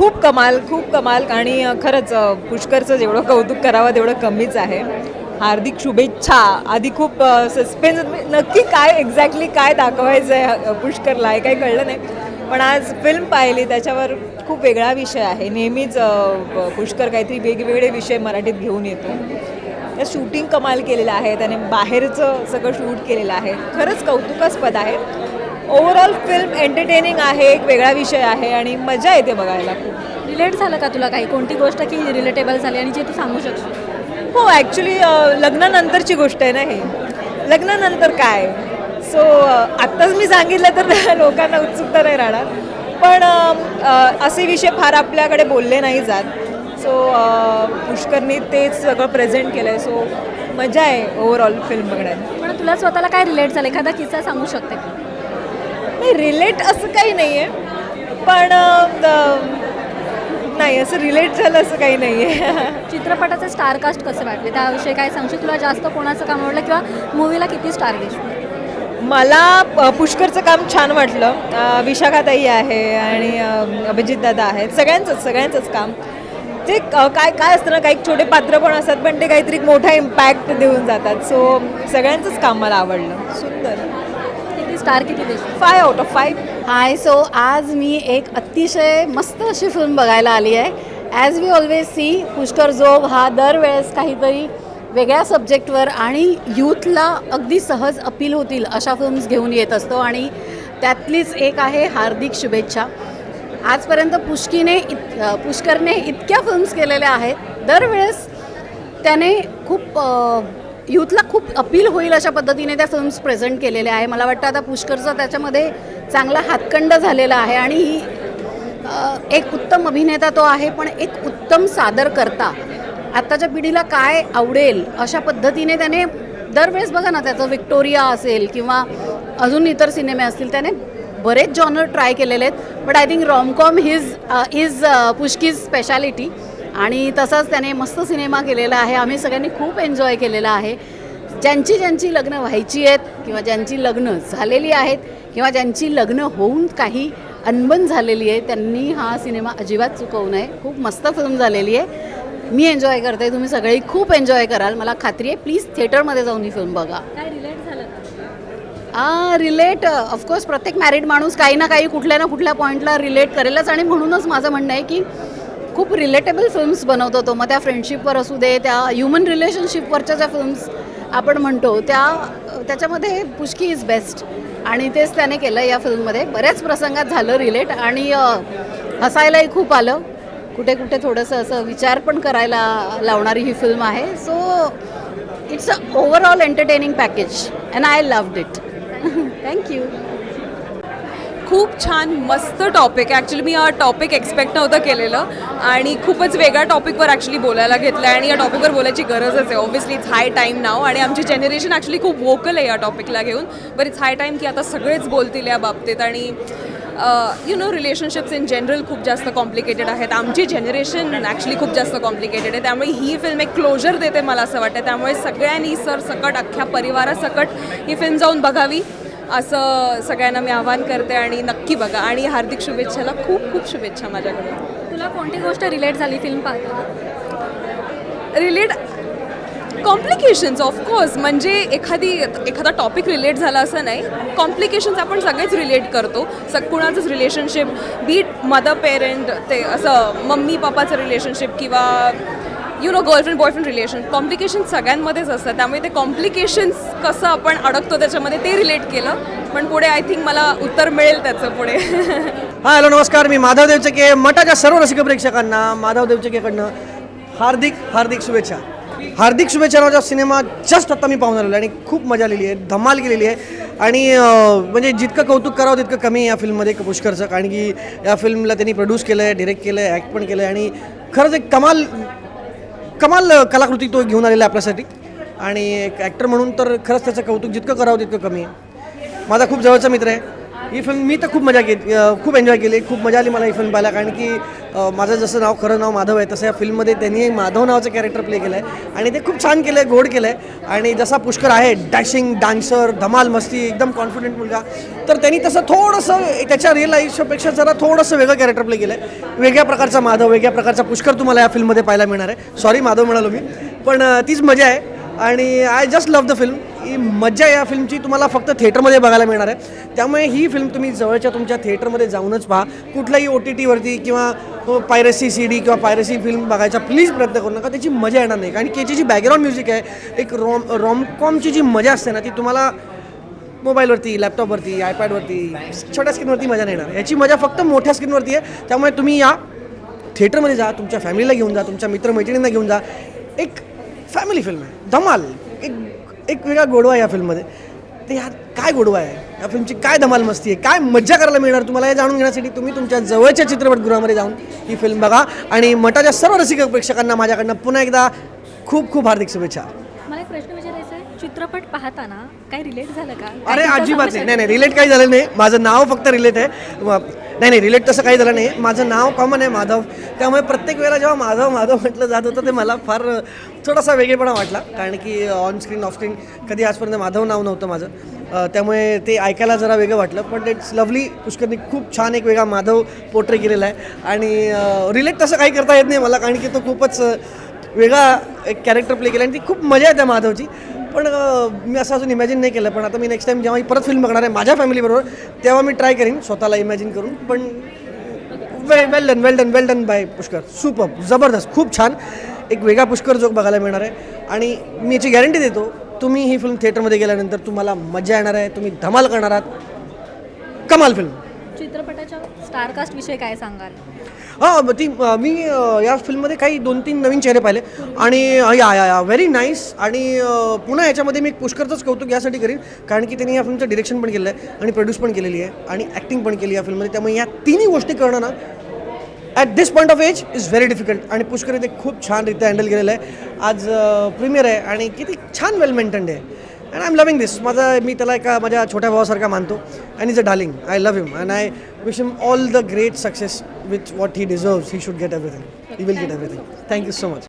खूप कमाल खूप कमाल आणि खरंच पुष्करचं जेवढं कौतुक करावं तेवढं कमीच आहे. हार्दिक शुभेच्छा. आधी खूप सस्पेन्स नक्की काय एक्झॅक्टली काय दाखवायचं आहे पुष्करला हे काही कळलं नाही. पण आज फिल्म पाहिली त्याच्यावर खूप वेगळा विषय आहे. नेहमीच पुष्कर काहीतरी वेगवेगळे विषय मराठीत घेऊन येतो. त्या शूटिंग कमाल केलेलं आहे. त्याने बाहेरचं सगळं शूट केलेलं आहे. खरंच कौतुकास्पद आहे. ओव्हरऑल फिल्म एंटरटेनिंग आहे एक वेगळा विषय आहे आणि मजा येते बघायला खूप. रिलेट झालं का तुला काही? कोणती गोष्ट की रिलेटेबल झाली आणि जे तू सांगू शकशील? हो ॲक्च्युली लग्नानंतरची गोष्ट आहे ना हे. लग्नानंतर काय? सो आत्ताच मी सांगितलं तर लोकांना उत्सुकता नाही राहणार. पण अ, असे विषय फार आपल्याकडे बोलले नाही जात. सो पुष्करनी तेच सगळं प्रेझेंट केलं आहे सो मजा आहे ओव्हरऑल फिल्म बघण्यात. पण तुला स्वतःला काय रिलेट झालं? एखादा किस्सा सांगू शकते का? नाही रिलेट असं काही नाही आहे पण नाही असं रिलेट झालं असं काही नाही आहे चित्रपटाचे स्टार कास्ट कसे वाटले? त्याविषयी काय सांगशील? तुला जास्त कोणाचं काम आवडलं किंवा मूवीला किती स्टार देशील मला पुष्करचं काम छान वाटलं. विशाखाताई आहे आणि अभिजित दादा आहेत. सगळ्यांचंच सगळ्यांचंच काम. ते काय काय असतं ना काही छोटे पात्र पण असतात पण ते काहीतरी मोठा इम्पॅक्ट देऊन जातात. सो सगळ्यांचंच काम मला आवडलं. सुंदर. स्टार किती देशील five out of five hi so आज मी एक अतिशय मस्त अशी फिल्म बघायला आली आहे. As we always see Pushkar Jog हा दरवेळेस काहीतरी वेगळ्या सब्जेक्टवर आणि यूथला अगदी सहज अपील होतील अशा फिल्म्स घेऊन येत असतो आणि त्यातलीच एक आहे हार्दिक शुभेच्छा. आजपर्यंत पुष्कीने इत पुष्करने इतक्या फिल्म्स केलेल्या आहेत. दरवेळेस त्याने खूप यूथला खूप अपील होईल अशा पद्धतीने त्या फिल्म्स प्रेझेंट केलेल्या आहे. मला वाटतं आता पुष्करचा त्याच्यामध्ये चांगला हातखंड झालेला आहे आणि ही एक उत्तम अभिनेता तो आहे पण एक उत्तम सादर करता आत्ताच्या पिढीला काय आवडेल अशा पद्धतीने त्याने दरवेळेस बघा ना त्याचं विक्टोरिया असेल किंवा अजून इतर सिनेमे असतील त्याने बरेच जॉनर ट्राय केलेले आहेत. But I think romcom his is Pushki's speciality आणि तसाच त्याने मस्त सिनेमा केलेला आहे. आम्ही सगळ्यांनी खूप एन्जॉय केलेला आहे. ज्यांची ज्यांची लग्न व्हायची आहेत किंवा ज्यांची लग्न झालेली आहेत किंवा ज्यांची लग्न होऊन काही अनबन झालेली आहे त्यांनी हा सिनेमा अजिबात चुकवू नये. खूप मस्त फिल्म झालेली आहे. मी एन्जॉय करते. तुम्ही सगळी खूप एन्जॉय कराल. मला खात्री आहे प्लीज थिएटरमध्ये जाऊन ही फिल्म बघा. काय रिलेट झालं का? रिलेट ऑफकोर्स प्रत्येक मॅरिड माणूस काही ना काही कुठल्या ना कुठल्या पॉईंटला रिलेट करेलच. आणि म्हणूनच माझं म्हणणं आहे की खूप रिलेटेबल फिल्म्स बनवतो तो. मग त्या फ्रेंडशिपवर असू दे त्या ह्युमन रिलेशनशिपवरच्या ज्या फिल्म्स आपण म्हणतो त्या त्याच्यामध्ये पुष्की इज बेस्ट आणि तेच त्याने केलं या फिल्ममध्ये बऱ्याच प्रसंगात झालं रिलेट आणि हसायलाही खूप आलं. कुठे कुठे थोडंसं असं विचार पण करायला लावणारी ही फिल्म आहे. So it's a overall entertaining package and I loved it thank you खूप छान मस्त टॉपिक ॲक्च्युली मी हा टॉपिक एक्सपेक्ट नव्हतं केलेलं. आणि खूपच वेगळ्या टॉपिकवर ॲक्च्युली बोलायला घेतलं आहे. आणि या टॉपिकवर बोलायची गरजच आहे. Obviously it's high time now आणि आमची जनरेशन ॲक्च्युली खूप वोकल आहे या टॉपिकला घेऊन. बट इट्स हाय टाईम की आता सगळेच बोलतील या बाबतीत. आणि you know relationships in general खूप जास्त कॉम्प्लिकेटेड आहेत. आमची जनरेशन ॲक्च्युली खूप जास्त कॉम्प्लिकेटेड आहे. त्यामुळे ही फिल्म एक क्लोजर देते मला असं वाटतं. त्यामुळे सगळ्यांनी सर सकट अख्ख्या परिवारासकट ही फिल्म जाऊन बघावी. असं सगळ्यांना मी आवाहन करते आणि नक्की बघा. आणि हार्दिक शुभेच्छाला खूप खूप शुभेच्छा माझ्याकडून. तुला कोणती गोष्ट रिलेट झाली फिल्म पाहता रिलेट कॉम्प्लिकेशन्स ऑफकोर्स म्हणजे एखादी एखादा टॉपिक रिलेट झाला असं नाही. कॉम्प्लिकेशन्स आपण सगळेच रिलेट करतो. सग कुणाचंच relationship be it mother parent ते असं मम्मी पप्पाचं रिलेशनशिप किंवा you know girlfriend boyfriend relation complication सगळ्यांमध्येच असतात. त्यामुळे ते कॉम्प्लिकेशन्स कसं आपण अडकतो त्याच्यामध्ये ते रिलेट केलं. पण पुढे आय थिंक मला उत्तर मिळेल त्याचं पुढे. हा हॅलो नमस्कार. मी माधव देवचके. मठाच्या सर्व रसिक प्रेक्षकांना माधव देवचकेकडनं हार्दिक हार्दिक शुभेच्छा. हार्दिक शुभेच्छा नावाचा सिनेमा जस्ट आता मी पाहून आलेलो आहे आणि खूप मजा आलेली आहे. धमाल केलेली आहे. आणि म्हणजे जितकं कौतुक करावं तितकं कमी या फिल्ममध्ये पुष्करचं. कारण की या फिल्मला त्यांनी प्रोड्यूस केलं आहे डिरेक्ट केलं आहे ॲक्ट पण केलं आहे आणि खरंच एक कमाल कमाल कलाकृती तो घेऊन आलेला आहे आपल्यासाठी. आणि एक ॲक्टर म्हणून तर खरंच त्याचं कौतुक जितकं करावं तितकं कमी आहे. माझा खूप जवळचा मित्र आहे. ही फिल्म मी तर खूप मजा केली खूप एन्जॉय केली. खूप मजा आली मला ही फिल्म पाहायला कारण की माझं जसं नाव खरं नाव माधव आहे तसं या फिल्ममध्ये त्यांनी माधव नावाचं कॅरेक्टर प्ले केलं आहे आणि ते खूप छान केलं आहे गोड केलं आहे आणि जसा पुष्कर आहे डॅशिंग डान्सर धमाल मस्ती एकदम कॉन्फिडंट मुलगा. तर त्यांनी तसं थोडंसं त्याच्या रिअल आयुष्यापेक्षा जरा थोडंसं वेगळं कॅरेक्टर प्ले केलं आहे वेगळ्या प्रकारचा माधव वेगळ्या प्रकारचा पुष्कर तुम्हाला या फिल्ममध्ये पाहायला मिळणार आहे. सॉरी माधव म्हणालो मी. पण तीच मजा आहे. आणि I just love the film ही मज्जा या फिल्मची तुम्हाला फक्त थिएटरमध्ये बघायला मिळणार आहे. त्यामुळे ही फिल्म तुम्ही जवळच्या तुमच्या थिएटरमध्ये जाऊनच पहा. कुठल्याही ओ टी टीवरती किंवा पायरसी सी डी किंवा पायरसी फिल्म बघायचा प्लीज प्रयत्न करू नका. त्याची मजा येणार नाही. कारण की याची जी बॅकग्राऊंड म्युझिक आहे एक रॉम रॉमकॉमची जी मजा असते ना ती तुम्हाला मोबाईलवरती लॅपटॉपवरती आयपॅडवरती छोट्या स्क्रीनवरती मजा नाही येणार. याची मजा फक्त मोठ्या स्क्रीनवरती आहे. त्यामुळे तुम्ही या थिएटरमध्ये जा तुमच्या फॅमिलीला घेऊन जा तुमच्या मित्रमैत्रिणींना घेऊन जा. एक फॅमिली फिल्म आहे. धमाल. एक वेगळा गोडवा आहे या फिल्ममध्ये. ते ह्यात काय गोडवा आहे? या फिल्मची काय धमाल मस्ती आहे? काय मज्जा करायला मिळणार तुम्हाला हे जाणून घेण्यासाठी तुम्ही तुमच्या जवळच्या चित्रपटगृहामध्ये जाऊन ही फिल्म बघा. आणि मठाच्या सर्व रसिक प्रेक्षकांना माझ्याकडनं पुन्हा एकदा खूप खूप हार्दिक शुभेच्छा. मला एक प्रश्न विचारायचा आहे. चित्रपट पाहताना काही रिलेट झालं का? अरे अजिबात नाही. नाही रिलेट काही झालं नाही. माझं नाव फक्त रिलेट आहे. नाही नाही रिलेट तसं काही झालं नाही. माझं नाव कॉमन आहे माधव. त्यामुळे प्रत्येक वेळेला जेव्हा माधव माधव म्हटलं जात होतं ते मला फार थोडासा वेगळेपणा वाटला. कारण की ऑन स्क्रीन ऑफ स्क्रीन कधी आजपर्यंत माधव नाव नव्हतं माझं. त्यामुळे ते ऐकायला जरा वेगळं वाटलं. पण इट्स लवली पुष्करनी खूप छान एक वेगळा माधव पोर्ट्रे केलेला आहे. आणि रिलेट तसं काही करता येत नाही मला कारण की तो खूपच वेगळा एक कॅरेक्टर प्ले केला आणि ती खूप मजा येते माधवची. पण मी असं अजून इमॅजिन नाही केलं पण आता मी नेक्स्ट टाइम जेव्हा परत फिल्म बघणार आहे माझ्या फॅमिलीबरोबर तेव्हा मी ट्राय करीन स्वतःला इमॅजिन करून. पण well well done well done well done by Pushkar. Super जबरदस्त खूप छान. एक वेगळा पुष्कर जोक बघायला मिळणार आहे. आणि मी याची गॅरंटी देतो तुम्ही ही फिल्म थिएटरमध्ये गेल्यानंतर तुम्हाला मजा येणार आहे तुम्ही धमाल करणार आहात. कमाल फिल्म चित्रपटाच्या स्टारकास्ट विषयी काय सांगाल? हां ती मी या फिल्ममध्ये काही दोन तीन नवीन चेहरे पाहिले. आणि या या या व्हेरी नाईस आणि पुन्हा याच्यामध्ये मी पुष्करचंच कौतुक यासाठी करीन. कारण की त्यांनी या फिल्मचं डिरेक्शन पण केलं आहे आणि प्रोड्यूस पण केलेली आहे आणि ॲक्टिंग पण केली या फिल्ममध्ये. त्यामुळे या तिन्ही गोष्टी करणं ना at this point of age is very difficult आणि पुष्कर ते खूप छानरित्या हँडल केलेलं आहे. आज प्रीमियर आहे आणि किती छान वेल मेंटेन्ड आहे. And I am loving this माझा मी त्याला एका माझ्या छोट्या भावासारखा मानतो. and he's a darling. I love him, and I wish him all the great success with what he deserves. He should get everything. He will get everything. Thank you so much.